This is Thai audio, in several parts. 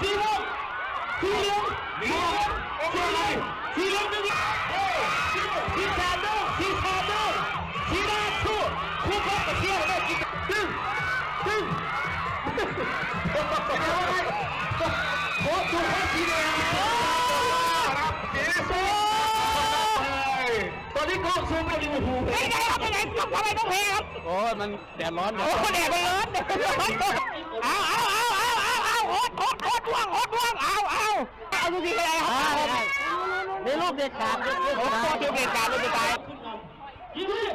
สีม่วงสีเหลืองสีเหลืองสีอะไรสีเหลืองหนึ่งสีชาโดสีชาโดสีดาคู่คู่พบกับเที่ยวได้กินตึ้งตึ้งโค้ชถูกข้อสีแดงครับเสียสูตอนนี้กล้องซูมไปดูหูไม่ได้ครับไม่ได้ทำไมต้องแพ้ครับโอ้ยมันแดดร้อนโอ้แดดมันร้อนแดดมันร้อนเอาเอาเอาเอาเอาเอาโหด ล่วงโหดบ่วงเอาเอาเอาดูสิอะไรครับนี่ลูกเด็ดขาดโอ้โหเดียวเกการลูกจะตายยิงเลย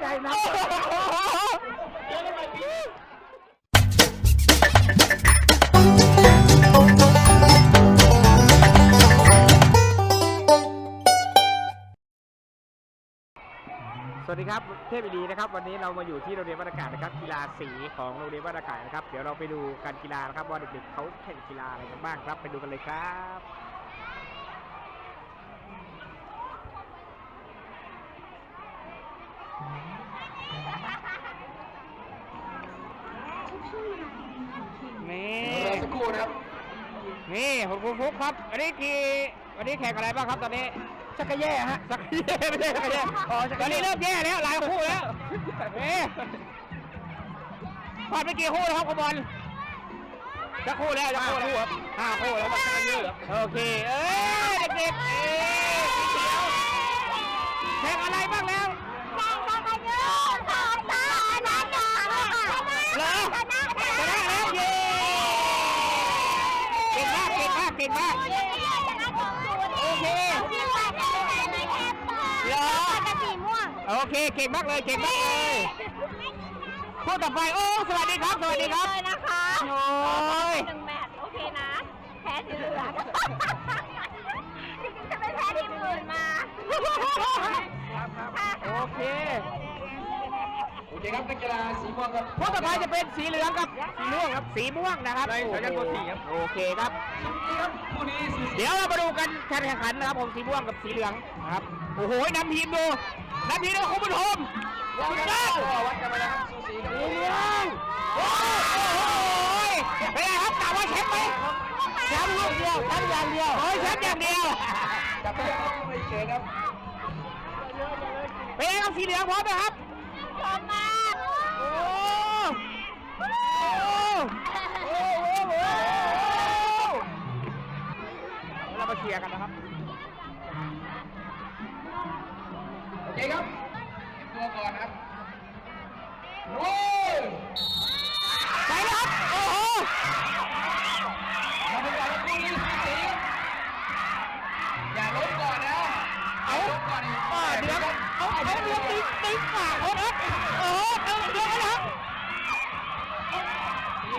ใจนะ สวัสดีครับเทพดีนะครับ วันนี้เรามาอยู่ที่โรงเรียนวัดอากาศนะครับ กีฬาสีของโรงเรียนวัดอากาศนะครับ เดี๋ยวเราไปดูการกีฬานะครับว่าเด็กๆเขาแข่งกีฬาอะไรกันบ้างครับ ไปดูกันเลยครับนี่รอสักครู่นะครับ นี่คุณครูฟุกครับ อันนี้ทีวันนี้แข่งอะไรบ้างครับตอนนี้ ชักกะแย่ฮะชักกะแย่ไม่ใช่ชักกะแย่ตอนนี้เริ่มแย่แล้วหลายคู่แล้วเอ๊ะผ่านไปกี่คู่แล้วครับคุณบอลจะคู่แล้วจะคู่แล้วห้าคู่แล้วชักกะเยอะโอเคเอ้ยเด็กๆเอ้ยสีเขียวแข่งอะไรบ้างแล้ว โอเคเก่งมากเลยเก่งมากเลยพูดต่อไปโอ้สวัสดีครับ สวัสดีครับเลยนะคะโอ้ยหนึ่งแมตช์โอเคนะ แพ้สีเหลืองจริงๆจะไม่แพ้ทีมอื่นมา โอเค โอเคครับนักกีฬาสีม่วงครับพูดต่อไปจะเป็นสีเหลืองครับสีม่วงครับสีม่วงนะครับในสัญญาณตัวสี่ครับโอเคครับนี่ครับคู่นี้สีเดี๋ยวเรามาดูกันการแข่งขันนะครับผมสีม่วงกับสีเหลืองนะครับโอ้โหนำทีมดูนำทีมดูคุณผู้ชมสุดยอดวัดกันไปแล้วครับสูสีครับสีเหลืองโอ้โหเป็นไงครับกล่าวว่าแชมป์ไหมแชมป์ลูกเดียวแชมป์อย่างเดียวโอ้ยแชมป์อย่างเดียวจับไปครับไม่เฉยครับเป็นไงครับสีเหลืองพร้อมไหมครับ ชอบมากโอ้โอ้โอ้โอ้โอ้เรามาเชียร์กันนะครับ โอเคครับ ตัวก่อนนะครับโอ้ยไปแล้วครับ โอ้โห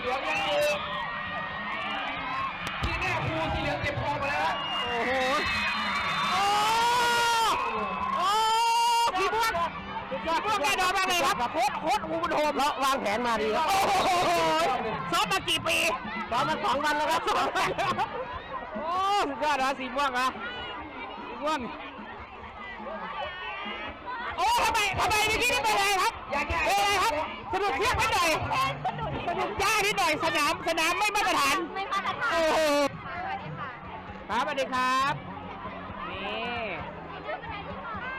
ลืองยังอยู่ที่แน่ครูสีเหลืองเก็บคอมาแล้ว โอ้โหโอ้โอ้สีม่วงสีม่วงแน่นอนมากเลยครับโค้ชโค้ชอูบุญโฮมเราวางแผนมาดีครับโอ้โหซ้อมมากี่ปีซ้อมมาสองวันแล้วครับโอ้สุดยอดนะสีม่วงนะสีม่วงโอ้ทำไมทำไมเมื่อกี้นี่เป็นอะไรครับอย่าแก้เป็นอะไรครับสนุกเพียงนิดหน่อย สนุกยากนิดหน่อยสนามสนามไม่มาตรฐาน ไม่มาตรฐานโอ้โห สวัสดีค่ะครับสวัสดีครับ นี่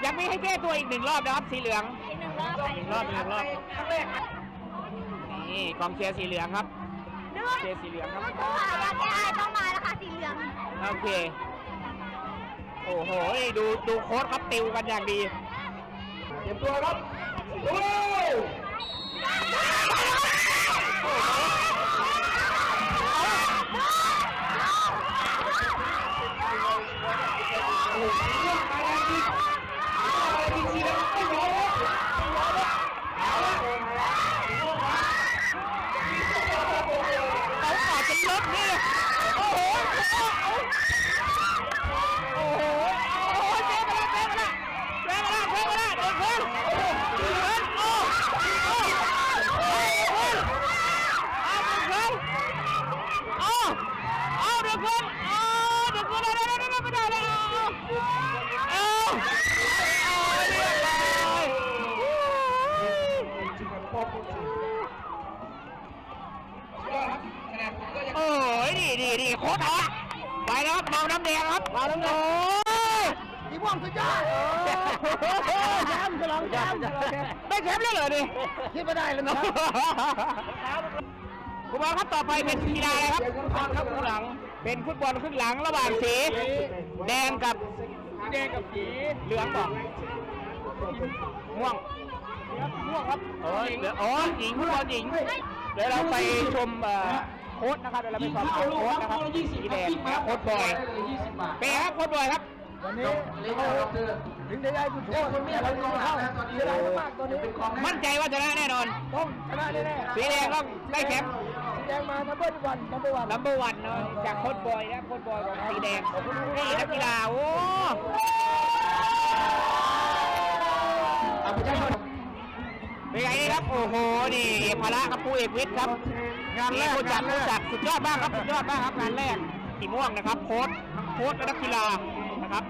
ยังมีให้แก้ตัวอีกหนึ่งรอบนะครับ สีเหลือง อีกหนึ่งรอบไปอีกรอบหนึ่งรอบ ครั้งแรกครับนี่กองเชียร์สีเหลืองครับดื้เชียร์สีเหลืองครับก็คือหาว่าแก้ต้องมาแล้วค่ะสีเหลืองโอเค โอ้โห ดูดูโค้ชครับติวกันอย่างดี เตรียมตัวครับโอ้ เหลืองไม่ยอมครับไม่ยอมครับเอาขาอาจจะลดนี่โอ้โห โอ้โห โอ้โหเจ๊มาแล้วเจ๊มาแล้วเจ๊มาแล้วเจ๊มาแล้วเด็กเพื่อนโอ้โหเดินโอ้โห นี่นี่โคตรอะไปแล้วครับเมาน้ำแดงครับเมาน้ำแดงโอ้ยสีม่วงสุดยอดแชมป์ฉลองแชมป์ได้แชมป์แล้วเหรอนี่คิดไม่ได้เลยนะคุณบอลครับต่อไปเป็นกีฬาอะไรครับครับคู่หลัง เป็นฟุตบอลครึ่งหลังระหว่างสี แดงกับแดงกับสีเหลืองบอกม่วงม่วงครับเออเหลืองอ๋อหญิงฟุตบอลหญิงเดี๋ยวเราไปชมเอ่อ โค้ชนะครับเดี๋ยวเราไปสอบถามโค้ชนะครับสีแดงนะครับโค้ชบอยเป็นไงครับโค้ชบอยครับวันนี้ถึงจะได้จุดโทษแต่เราต้องเข้าเสียดายมากตอนนี้มั่นใจว่าชนะแน่นอนต้องชนะแน่ๆสีแดงต้องได้แชมป์สีแดงมานัมเบอร์วันนัมเบอร์วันลัมเบอร์วันเนาะจากโค้ชบอยนะโค้ชบอยของสีแดงนี่นักกีฬาโอ้เป็นไงนี่ครับโอ้โหนี่พละครับผู้เอกวิทย์ครับ งานแรกผู้จัดผู้จัดสุดยอดมากครับสุดยอดมากครับงานแรกสีม่วงนะครับโค้ชทั้งโค้ชและนักกีฬานะครับ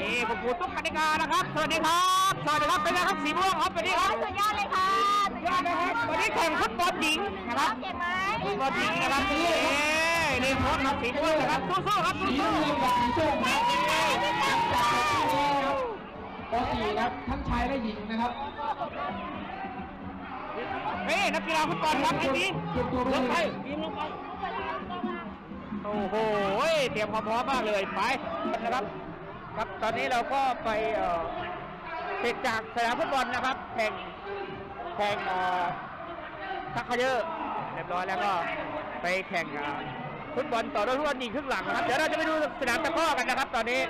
นี่คุณครูตุ๊กกติกานะครับสวัสดีครับสวัสดีครับเป็นไงครับสีม่วงครับสวัสดีครับสุดยอดเลยค่ะสุดยอดเลยวันนี้แข่งฟุตบอลหญิงนะครับเก่งไหมฟุตบอลหญิงนะครับนี่นี่โค้ชครับสีม่วงนะครับสู้ๆครับสู้ๆป .4 ครับทั้งชายและหญิงนะครับ เฮ้ยนักกีฬาฟุตบอลครับไอ้นี่ลงไปยิงลงไปโอ้โหเตรียมความพร้อมมากเลยไปนะครับ ครับตอนนี้เราก็ไปเอ่อเสร็จจากสนามฟุตบอลนะครับ แข่งแข่งเอ่อชักเขยอเรียบร้อยแล้วก็ไปแข่งเอ่อฟุตบอลต่อด้วยฟุตบอลหญิงครึ่งหลังนะครับ เดี๋ยวเราจะไปดูสนามตะกร้อกันนะครับ ตอนนี้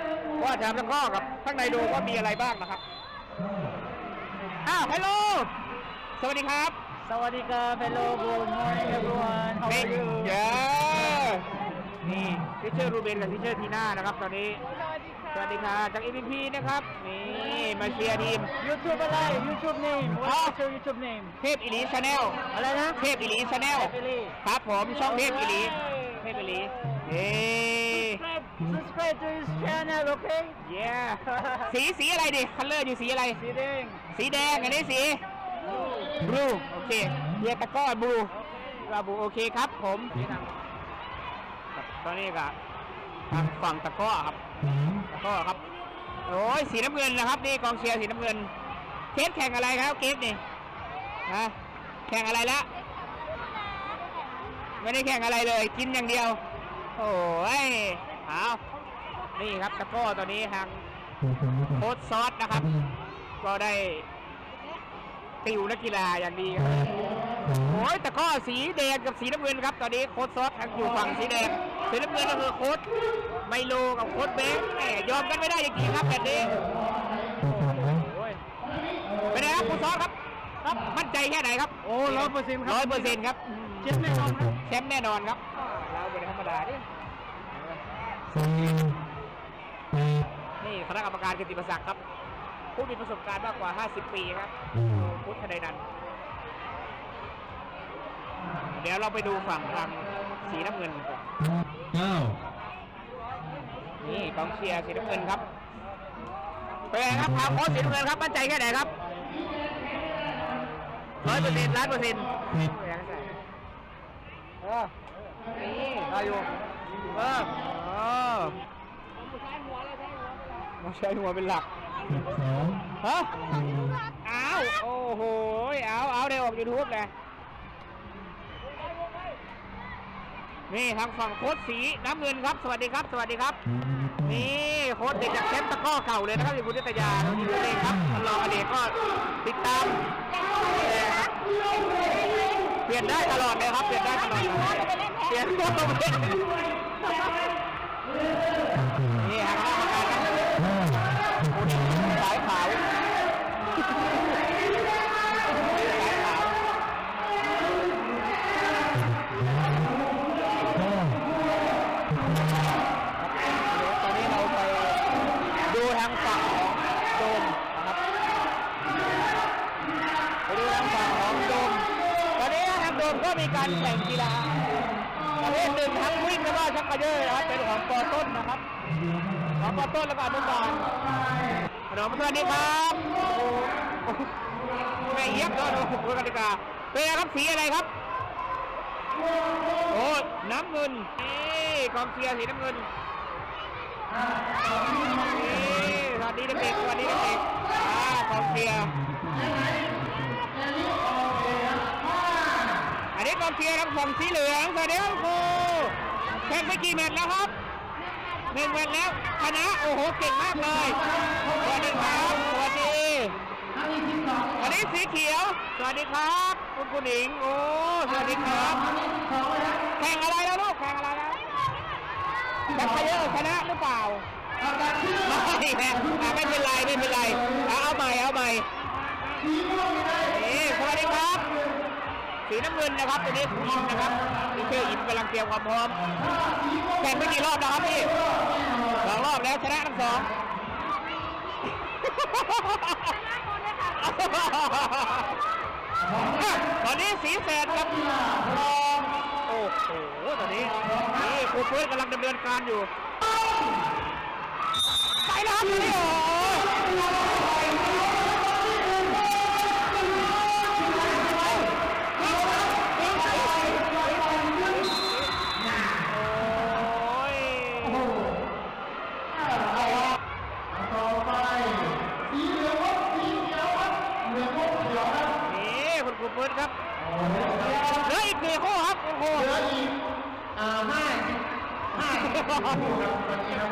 ว่าสนามตะกร้อกับข้างในดูว่ามีอะไรบ้างนะครับอ้าวฮัลโหล สวัสดีครับสวัสดีครับ Hello good morning everyone How are you เย้นี่ทิเชอร์รูเบนกับทิเชอร์ทีน่านะครับตอนนี้ สวัสดีค่ะจาก MVP นะครับนี่มาเชียร์ทีม YouTube อะไร YouTube name What's your YouTube name เทพอิลีชาแนลอะไรนะเทพอิลีชาแนลเทพอิลีครับผมช่องเทพอิลีเทพอิลีเย้ subscribe subscribe to his channel okay เย้สีสีอะไรดิคัลเลอร์อยู่สีอะไรสีแดงสีแดงอันนี้สี บลูโอเคเรียกตะกร้อบลูลาบูโอเคครับ ผมครับตอนนี้ก็ทางฝั่งตะกร้อครับตะกร้อครับโอ้ยสีน้ำเงินนะครับนี่กองเชียร์สีน้ำเงินเคสแข่งอะไรครับเกสนี่ฮะแข่งอะไรละไม่ได้แข่งอะไรเลย กินอย่างเดียว โอ้ยเอานี่ครับตะกร้อตัวนี้ทางโค้ชซอสนะครับ ก็ได้ ติวนักกีฬาอย่างดีครับโอ้ยแต่ก็สีแดงกับสีน้ำเงินครับ ตอนนี้โค้ชซอสทางอยู่ฝั่งสีแดงสีน้ำเงินก็คือโค้ชไมโลกับโค้ชเบงแหมยอมกันไม่ได้จริงๆครับแบบนี้โอ้ยเป็นไงครับคุณซอสครับครับมั่นใจแค่ไหนครับโอ้ร้อยเปอร์เซ็นต์ครับร้อยเปอร์เซ็นต์ครับเจ็บแน่นอนครับแชมป์แน่นอนครับเราเป็นธรรมดาดินี่คณะกรรมการกิติประศักดิ์ครับ ผู้มีประสบการณ์มากกว่า 50 ปีครับพุทธไดนันท์เดี๋ยวเราไปดูฝั่งทางสีน้ำเงินก่อนนี่กองเชียร์สีน้ำเงินครับเป็นไงครับทางโค้ชสีน้ำเงินครับมั่นใจแค่ไหนครับร้อยเปอร์เซ็นต์ล้านเปอร์เซ็นต์เออนี่ได้อยู่เออเออมาใช้หัวเป็นหลัก ฮะอ้าวโอ้โหเอาเอาเดี๋ยวออกยูทูบเลยนี่ทางฝั่งโค้ชสีน้ำเงินครับ สวัสดีครับ สวัสดีครับ นี่โค้ชเด็กจากแชมป์ตะกร้อเก่าเลยนะครับอยู่บุญนิตยาเราอยู่เลยครับท่านรองอเนกก็ติดตามเปลี่ยนได้ตลอดเลยครับ เปลี่ยนได้ตลอดเลยเปลี่ยนตัวลงเล่น แข่งกีฬาประเภทหนึ่งทั้งวิ่งแล้วก็ชักกระเยอะนะครับเป็นของปอต้นนะครับของปอต้นแล้วก็อนุบาลขนมสวัสดีครับแม่เยี่ยมเลยดูกติกาเป็นไงครับสีอะไรครับโอ้น้ำเงินนี่กองเชียร์สีน้ำเงินนี่สวัสดีเด็กๆสวัสดีเด็กๆอ่ากองเชียร์ องเชียร์ทางฝั่งสีเหลืองสวัสดีครับครูแข่งไปกี่แมตช์แล้วครับหนึ่งแมตช์แล้วชนะโอ้โหเก่งมากเลยสวัสดีครับสวัสดีอันนี้สีเขียว สวัสดีครับ คุณคุณหญิงโอ้สวัสดีครับแข่งอะไรแล้วลูกแข่งอะไรแล้วจักรยนชนะหรือเปล่าไม่แม่อะไม่เป็นไรไม่เป็นไรเอาใหม่เอาใหม่นี่สวัสดีครับ สีน้ำเงินนะครับตัวนี้คุณอิมนะครับนี่ชื่ออิมกำลังเตรียมความพร้อมแข่งไปกี่รอบแล้วครับพี่สองรอบแล้วชนะทั้งสองตอนนี้สีแสดกับโอ้โหตอนนี้นี่ครูเฟิร์สกำลังดำเนินการอยู่ไปแล้วครับนี่โอ้ย ต่อไปสีเหลืองครับสีเขียวครับเหลืองครับเขียวครับ นี่คุณครูเฟิร์สครับเหลืออีกกี่ข้อครับโอ้โห เหลืออีกอ่าห้าห้าสิบคู่ครับตอนนี้ครับ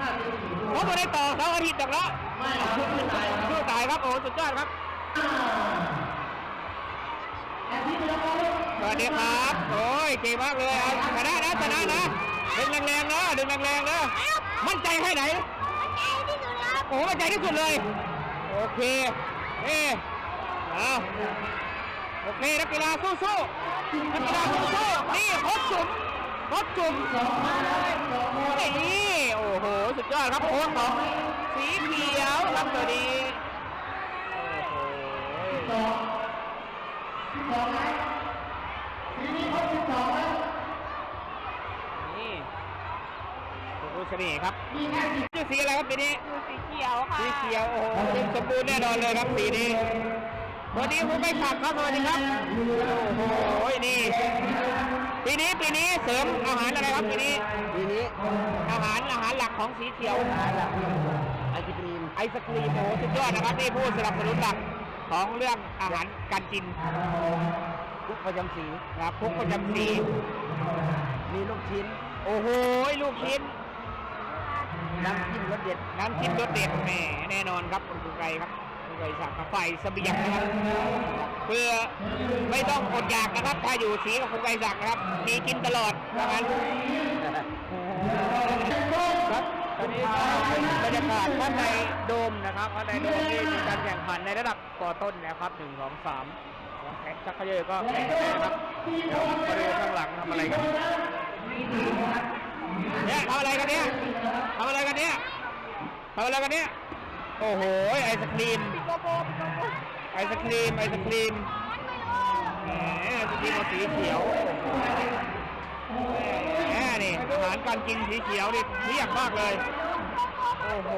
ห้าสิบสี่คู่ ผมไม่ได้ต่อเสาร์อาทิตย์หรอกแล้ว ไม่ครับไม่ตายครับ สู้ตายครับ โอ้สุดยอดครับ อาทิตย์แล้วครับ สวัสดีครับ โอ้ยเก่งมากเลยเอาชนะนะชนะนะดึงแรงๆนะดึงแรงๆนะมั่นใจแค่ไหน โอ้มั่นใจที่สุดเลย โอเคเอ๊เอาโอเคนักกีฬาสู้ๆนักกีฬาสู้ ๆนี่โคชจุ่มโคชจุ่มนี่โอ้โห สุดยอดครับโค้ชของสีเขียวครับตัวนี้โอ้โหสองสิบสองนะทีนี้ครบสิบสองแล้วนี่คุณครูเสน่ห์ครับมีแค่สิบชื่อสีอะไรครับปีนี้สีเขียวค่ะ สีเขียว โอ้โหเต็มสมบูรณ์แน่นอนเลยครับสีนี้สวัสดีคุณไปขับครับสวัสดีครับ โอ้โห นี่ ปีนี้ปีนี้เสริมอาหารอะไรครับปีนี้ ปีนี้อาหารอาหารหลักของสีเขียวไอศกรีมไอศกรีมโอ้โหสุดยอดนะครับนี่ผู้สนับสนุนหลักของเรื่องอาหารการกินคุกประจำสีนะครับคุกประจำสีมีลูกชิ้น โอ้โหลูกชิ้นน้ำจิ้มรสเด็ดน้ำจิ้มรสเด็ดแหมแน่นอนครับคุณครูไกรครับ คุณไกรสั่งกับไฟเสบียงนะครับเพื่อไม่ต้องอดอยากนะครับ ถ้าอยู่สีกับคุณไกรศักดิ์นะครับ มีกินตลอดว่างั้ครับตอนนี้บรรยากาศข้างในโดมนะครับข้างในโดมนี่มีการแข่งขันในระดับปอต้นนะครับหนึ่งสองสามแข่งชักเขยอก็แข่งกันะครับเดี๋ยวมาดูข้างหลังทำอะไรกันเนี่ยทำอะไรกันเนี่ยทำอะไรกันเนี่ยทำอะไรกันเนี่ย โอ้โห ไอศครีม ไอศครีม ไอศครีมแหมไอศครีมสีเขียวแหมนี่อาหารการกินสีเขียวนี่เพียบมากเลย โอ้โห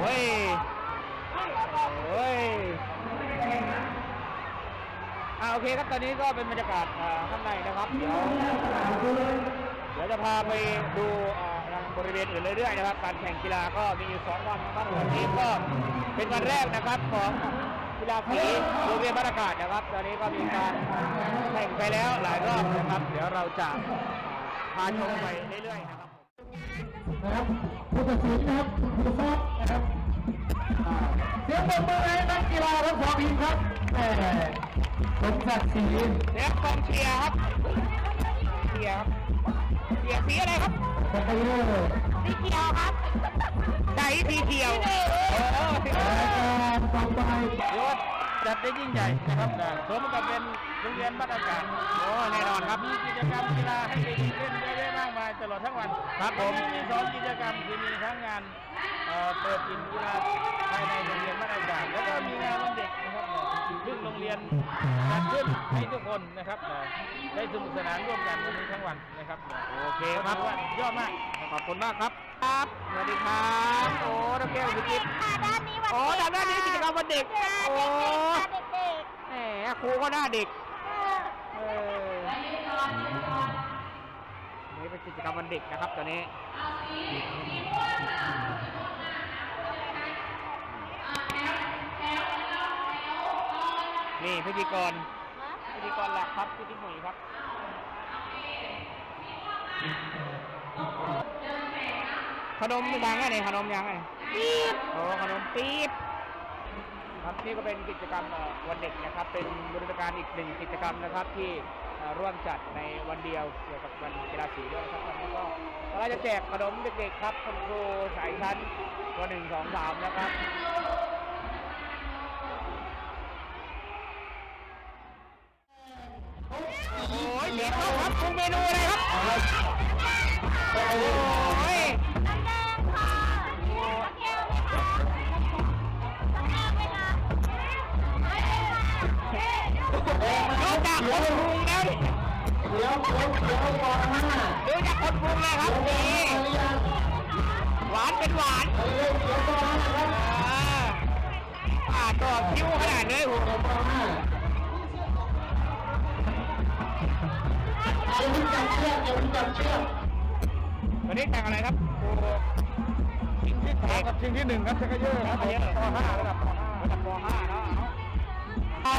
เฮ้ยเฮ้ยอ่าโอเคครับตอนนี้ก็เป็นบรรยากาศข้างในนะครับ เดี๋ยวเดี๋ยวจะพาไปดูอ่า บริเวณอื่นเรื่อยๆนะครับ การแข่งกีฬาก็มีอยู่สองวันนะครับวันนี้ก็เป็นวันแรกนะครับของกีฬาสีโรงเรียนบ้านอากาศนะครับ ตอนนี้ก็มีการแข่งไปแล้วหลายรอบนะครับ เดี๋ยวเราจะพาชมไปเรื่อยๆนะครับนะครับผู้ตัดสินนะครับคุณครูซอฟนะครับอ่าเสียงปรบมือให้นักกีฬาทั้งสองทีมครับแหมสมศักดิ์ศรีเดี๋ยวกองเชียร์ครับเชียร์ครับเชียร์สีอะไรครับ สเปเยอร์สีเขียวครับใจสีเขียวโอ้โหรายการต่อไปยศจัดได้ยิ่งใหญ่นะครับนะสมกับเป็นโรงเรียนบ้านอากาศโอ้แน่นอนครับ มีกิจกรรมกีฬาให้เด็กเล่นเยอะแยะมากมายตลอดทั้งวันครับผมมีสองกิจกรรมคือมีทั้งงานเอ่อเปิดกินกีฬาภายในโรงเรียน ซึ่งโรงเรียนจัดขึ้นให้ทุกคนนะครับนะได้สนุกสนานร่วมกันวันนี้ทั้งวันนะครับนะโอเคครับว่ายอดมากขอบคุณมากครับครับสวัสดีครับโอ้น้องแก้วสุจิตค่ะด้านนี้วันโอ้เด็กด้านนี้กิจกรรมวันเด็กค่ะโอ้เด็กๆค่ะเด็กแหมครูก็หน้าเด็กๆค่ะเออนี่เป็นกิจกรรมวันเด็กนะครับตอนนี้ นี่พิธีกรพิธีกรหลักครับพิธีหนุ่ยครับขนมยังไงเนี่ยขนมยังไงปี๊บโอ้ขนมปี๊บครับนี่ก็เป็นกิจกรรมวันเด็กนะครับ เป็นบริการอีกหนึ่งกิจกรรมนะครับที่ร่วมจัดในวันเดียวเกี่ยวกับวันกีฬาสีด้วยนะครับวันนี้ก็เราจะแจกขนมเด็กๆครับคุณครูสายชั้นตัวหนึ่งสองสามนะครับ อ้ยเด็กเขาครับปรุงเมนูอะไรครับโอ้ยน้ำแดงค่ะน้ำแก้วไหมคะน้ำแก้วไหมคะไม่เป็นไรดูจากคนปรุงแล้วดิเดี๋ยวเดี๋ยวเดี๋ยวก่อนนะดูจากคนปรุงเลยครับนี่หวานเป็นหวานเดี๋ยวก่อนนะครับอ่าอ่าตัวคิ้วขนาดเลย อ้โหเดี๋ยวก่อนนะเดี๋ยวจับเชือกเดี๋ยวจับเชือกวันนี้แต่งอะไรครับโอ้ชิงที่สามกับชิงที่หนึ่งครับชักเยอะครับป .5 ระดับป .5 ระดับป .5 เนาะเอา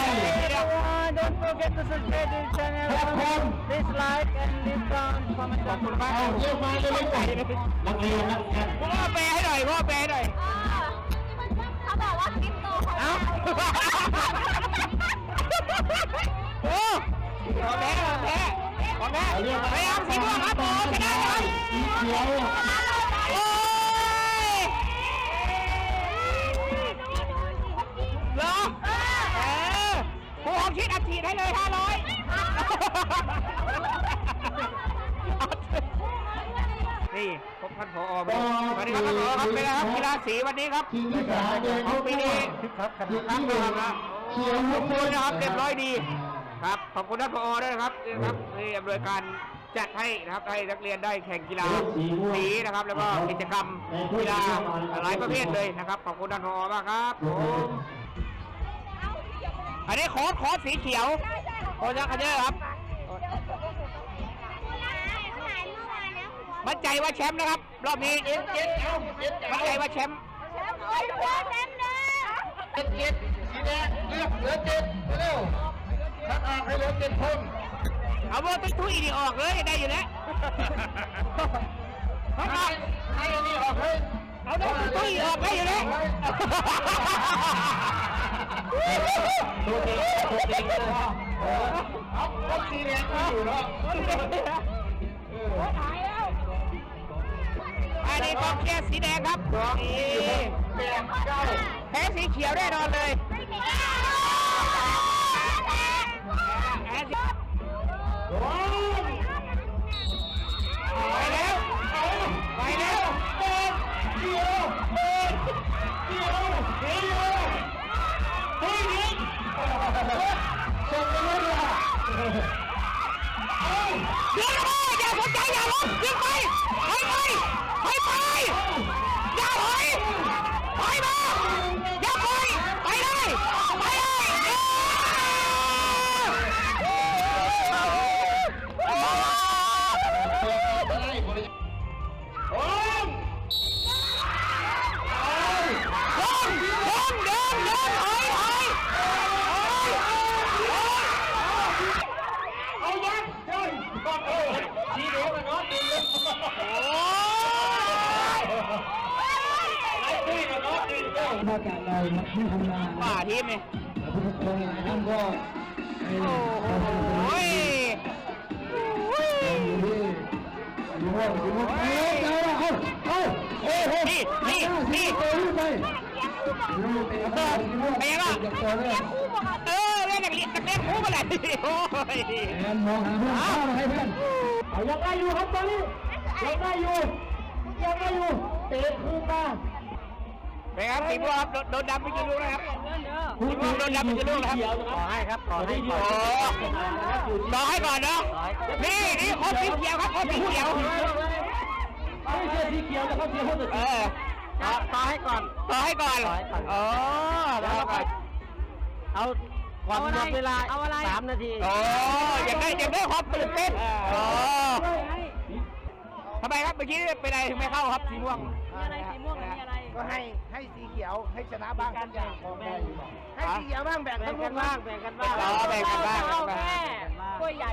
Don't forget to subscribe to the channel. ครับผม Please like and leave down comment ขอบคุณมากเอาเรียกมาเลยนักเรียนนักเรียนพ่อแปลให้หน่อยพ่อแปลให้หน่อยเออเขาบอกว่าคริปโตเขาเอ้าโอ้ของแท้ของแท้ ของแท้พยายามสีม่วงครับผมชนะครับสีเขียวโอ้ยเหรอเออผู้ของคิดอัดฉีดให้เลยห้าร้อยนี่พบท่านผอมาสวัสดีครับท่านผอครับเป็นไงครับกีฬาสีวันนี้ครับทีมที่สามเดินของปีนี้ครับครับครับครับเขียวขอบคุณนะครับเรียบร้อยดี ครับขอบคุณท่านผอด้วยนะครับนี่นะครับที่อำนวยการจัดให้นะครับให้นักเรียนได้แข่งกีฬาสีนะครับ แล้วก็กิจกรรมกีฬาหลายประเภทเลยนะครับขอบคุณท่านผอมากครับผมอันนี้ขอขอสีเขียวโคจักรเยอะครับมั่นใจว่าแชมป์นะครับ รอบนี้มั่นใจว่าแชมป์โอ้ยหัวเต็มเลยเจ็ดเจ็ดสีแดงเลือกเหลือเจ็ดเร็ว ทักออกให้เหลือเจ็ดคนเอาโบตุ้ยตุ้ยนี่ออกเลยได้อยู่แล้วเอาเอาให้อันนี้ออกให้เอาโบตุ้ยตุ้ยออกได้อยู่แล้วตัวเองตัวเองเลยเอาเอาสีแดงอยู่แล้วอันนี้กองเชียร์สีแดงครับนี่แดงเก้าแพ้สีเขียวแน่นอนเลย เดี๋ยวอย่าสนใจอย่าลบขึ้นไปไปไปไปไปอย่าถอยถอยมา ดีเลยมาจากเราที่ทำงานป่าทีมนี่ทุกคนหลายท่านก็โอ้ยอยู่ที่อยู่ว่าอยู่ว่าเอ้ยเอ้าเอ้าเอ้าโอ้โหนี่นี่นี่ไปไปรู้เป็นอะไรรู้เป็นตัวเลยเออเล่นนักเรียนนักเรียนคู่มาแหละโอ้ยมองหาเพื่อนข้ามาให้เพื่อนยังได้อยู่ครับตอนนี้ยังได้อยู่ยังได้อยู่เตะคืนมา เป็นครับสีม่วงครับโดนดำไปกี่ลูกนะครับสีม่วงโดนดำไปกี่ลูกนะครับขอให้ครับขอให้โอ้ต่อให้ก่อนเนาะนี่นี่โคตรสีเขียวครับโคตรสีเขียวไม่ใช่สีเขียวแต่เขาเขียวเขาจะเออต่อให้ก่อนต่อให้ก่อนอ๋อต่อให้ก่อนเอาอนหมดเวลาสามนาทีโอ้อยากได้อยากได้ความตื่นเต้นโอ้ทำไมครับเมื่อกี้เป็นอะไรถึงไม่เข้าครับสีม่วง ก็ให้ให้สีเขียวให้ชนะบ้างทุกอย่างของแม่ให้ฮะสีเขียวบ้างแบ่งทั้งลูกบ้างแบ่งกันบ้างอ๋อแบ่งกันบ้างเราแบ่งกันบ้างแค่กล้วยใหญ่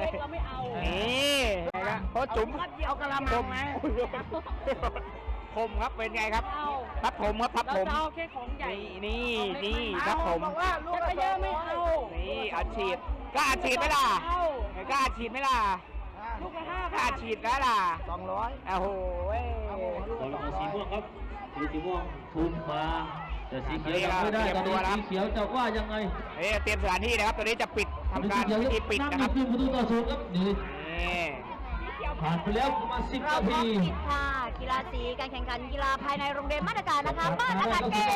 เล็กเราไม่เอานี่นะครับโค้ชจุ๋มเอากระลำคลมงไหมคมครับเป็นไงครับเอาทับผมครับทับเราผมจะเอาแค่ของใหญ่นี่นี่นี่ทับผมบอกว่าลูกจะละไปสเยออะงไม่ร้อยเอานี่อัดฉีดกล้าอัดฉีดไหมล่ะเอากล้าอัดฉีดไหมล่ะ ลูกละห้ากล้าบาอัทดฉีดแล้วล่ะสองร้อยโอ้โหเว้ยเราสีม่วงครับสีสีม่วงทุนมาแต่สีเขียวยังไม่ได้ตอนนี้สีเขียวจะว่ายังไงเอ้ยเตรียมสถานที่นะครับตอนนี้จะปิดทำการสีพิเขีธียวปิดนั่งนะครับอยู่ประตูต่อศูนย์ครับนี่นี่ผ่านไปแล้วประมาณสิบเรานาพร้อทีมปิดค่ะ กีฬาสีการแข่งขันกีฬาภายในโรงเรียนมาตรการนะคะมาตรการเกม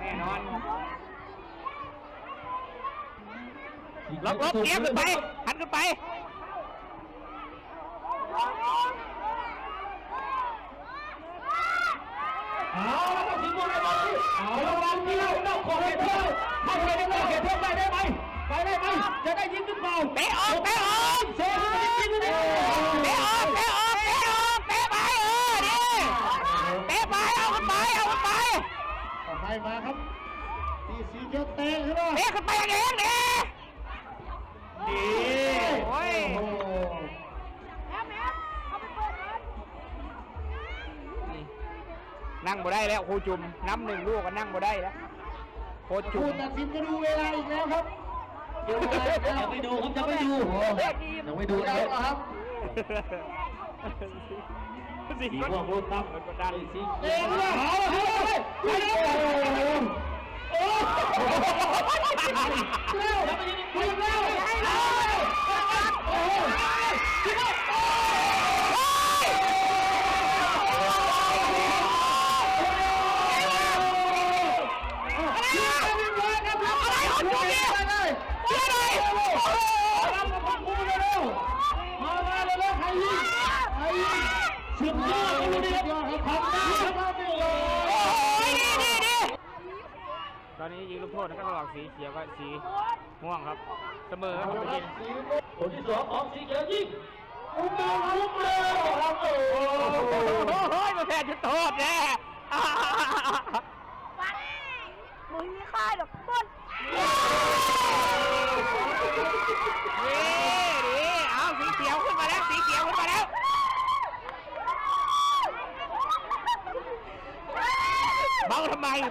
แน่นอน ลบลบเอียงขึ้นไปหันขึ้นไปเอาแล้วก็สีม่วงได้บอลเอาแล้วบอลเดียวนอกขอบเขตโทษเข้าไปในนอกเขตโทษไปได้ไหมไปได้ไหมจะได้ยิงหรือเปล่าเตะออกเตะออกเซฟไปยิงเลยเตะออกเตะออกเตะออกเตะไปเออดิเตะไปเอาขึ้นไปเอาขึ้นไปต่อไปมาครับตีสีเขียวเตะใช่ไหมเตะขึ้นไปอย่างเอง ดิดีโอ้ยโอ้นั่งบ่ได้แล้วครูจุ่มน้ำหนึ่งลูกก็นั่งบ่ได้แล้วโคชจุ่ผู้มตัดสินก็ดูเวลาอีกแล้วครับดูเวลาอีกแล้วยังไม่ดูครับยังไม่ดูยังไม่ดูดูนะแล้วครับครับสีสีกดม่วงรุ่นครับกดดันสีเตะด้วยเอาเลยไปเลยโอ้โหเร็วเร็วเร็วให้เลย โอนนี้ยิงลูกโทษนะครับระหว่างสีเขียวกับสีม่วงครับ เสมอครับผมยิงคนที่สองของสีเขียวยิงอุ้มเร็วอุ้มเร็วครับโอ้ โอ้ยมาแพ้จุดโทษแน่ มึงมีค่ายดอกต้น ดีดีเอาสีเขียวขึ้นมาแล้ว สีเขียวขึ้นมาแล้ว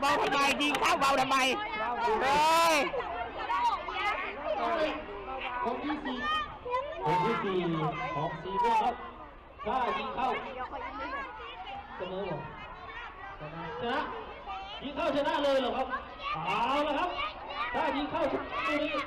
เบาทำไมเบาทำไมยิงเข้าเบาทำไมเฮ้ยคนที่สี่คนที่สี่ของสีม่วงครับกล้ายิงเข้าเสมอหรอชนะยิงเข้าชนะเลยเหรอครับเอาละครับถ้ายิงเข้าชนะเลย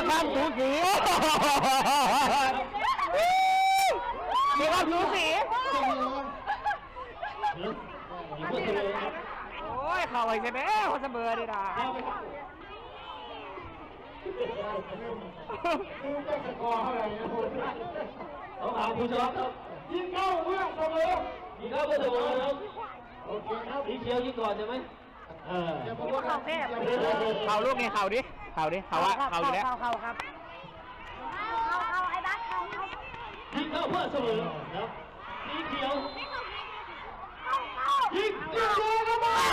แค่ความสูสีมีความสูสีมีผู้เสมอครับโอ้ย เข้าไปใช่ไหมเขาเสมอดีนะเข้าไปครับดูก็สกอร์เท่าไหร่นะคุณต้องถามผู้ชมครับยิงเข้าเมื่อเสมอยิงเข้าเพื่อเสมอครับโอเคครับสีเขียวยิงก่อนใช่ไหมเออจะบอกว่าเข้าแค่เข่าลูกนี่เข่าดิ เข่าดิเข่าอะเข่าอยู่แล้ว เข้าครับเข้าเข้าไอ้บัสเข้าเข้ายิงเข้าเพื่อเสมอครับสีเขียวยิงยิงเลยครับ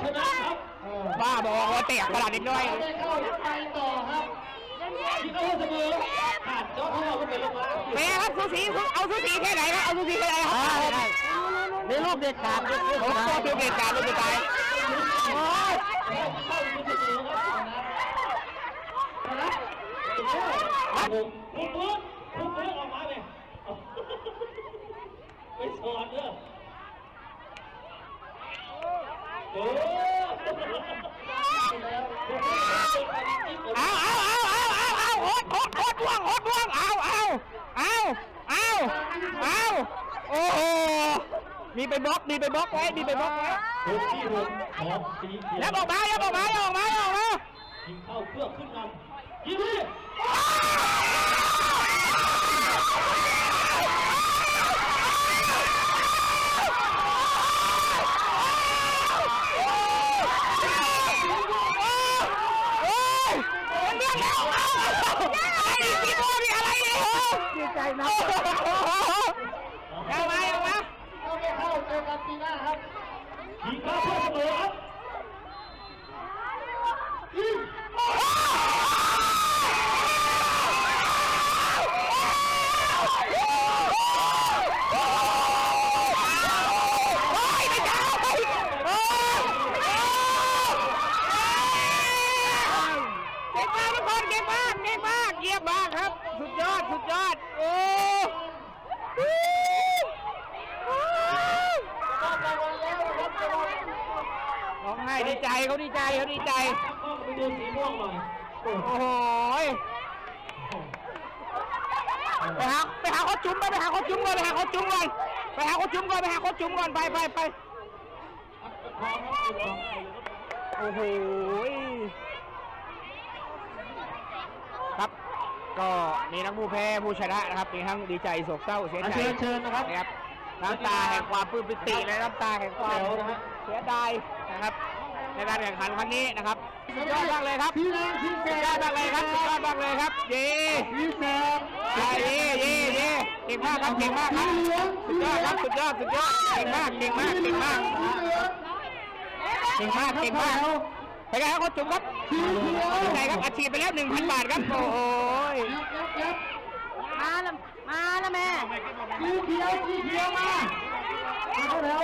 ชนะครับ บ้าบอกว่าเตะขนาดนี้ด้วยได้เข้าไปต่อครับ ยิงเข้าเพื่อเสมอขาดก็เข้าก็เป็นลงมา เป๊ครับ สูสีเอาสูสีแค่ไหนครับเอาสูสีแค่ไหนครับนี่ลูกเด็ดขาดโอ้โหลูกเด็ดขาดลูกเด็ดขาดโอ้ยเข้ายิงเสมอครับผมปุ๊บปุ๊บปุ๊บปุ๊บออกมาเลยไปสอนเด้อโอ้เอาเอาเอาเอาเอาเอาโคตรโคตรโคตรว่างโคตรว่างเอาเอา เอาโอ้โหมีไปบล็อกมีไปบล็อกไว้มีไปบล็อกไว้หกที่หกของสีเขียวแล้วบอกมาแล้วบอกมาบอกมาออกมายิงเข้าเพื่อขึ้นนำยิงเลย ดีใจนะเอามาเอามาเข้าไม่เข้าเจอกันปีหน้าครับยิงเข้าเพื่อเสมอครับ โอ้ยไม่ได้โอ้ยเก่งมากทุกคนเก่งมากเก่งมากเยี่ยมมากครับ สุดยอดสุดยอดโอ้ร้องไห้ดีใจ เขาดีใจเขาดีใจครับก็ไปดูสีม่วงหน่อยโอ้โหโอ้โหยไปหาไปหาเขาจุ้มไปไปหาเขาจุ้มก่อนไปหาเขาจุ้มก่อนไปหาเขาจุ้มก่อนไปหาเขาจุ้มก่อนไปไปไปโอ้โหยครับก็มีทั้งผู้แพ้ผู้ชนะนะครับมีทั้งดีใจโศกเศร้าเสียใจ เชิญเชิญนะครับนะครับ น้ำตาแห่งความปลื้มปิติและน้ำตาแห่งความเดี๋ยวนะฮะเสียดายนะครับ ในการแข่งขันครั้งนี้นะครับสุดยอดมากเลยครับพี่แรงพี่แซสุดยอดมากเลยครับสุดยอดมากเลยครับเย่พี่แซมเย่เย่เย่เย่เก่งมากครับเก่งมากครับสุดยอดครับสุดยอดสุดยอดเก่งมากเก่งมากเก่งมากเก่งมากเก่งมากไปกันครับโค้ชจุ๋มครับดีใจครับอาชีพไปแล้วหนึ่งพันบาทครับโอ้โหยมาแล้วมาแล้วแม่สีเขียวสีเขียวมามาเข้าแถว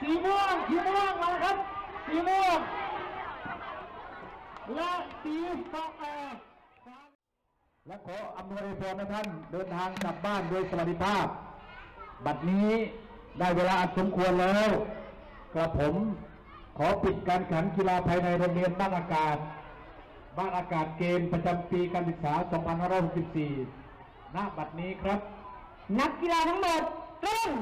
สีม่วงสีม่วงมาครับ สีม่วงและสีฟ้าแอร์และขออำนวยพรให้ท่านเดินทางกลับบ้านโดยสวัสดิภาพ บัดนี้ได้เวลาอันสมควรแล้วกระผมขอปิดการแข่งขันกีฬาภายในโรงเรียนบ้านอากาศ บ้านอากาศเกมประจำปีการศึกษา 2564 ณ บัดนี้ครับ นักกีฬาทั้งหมดเริ่ม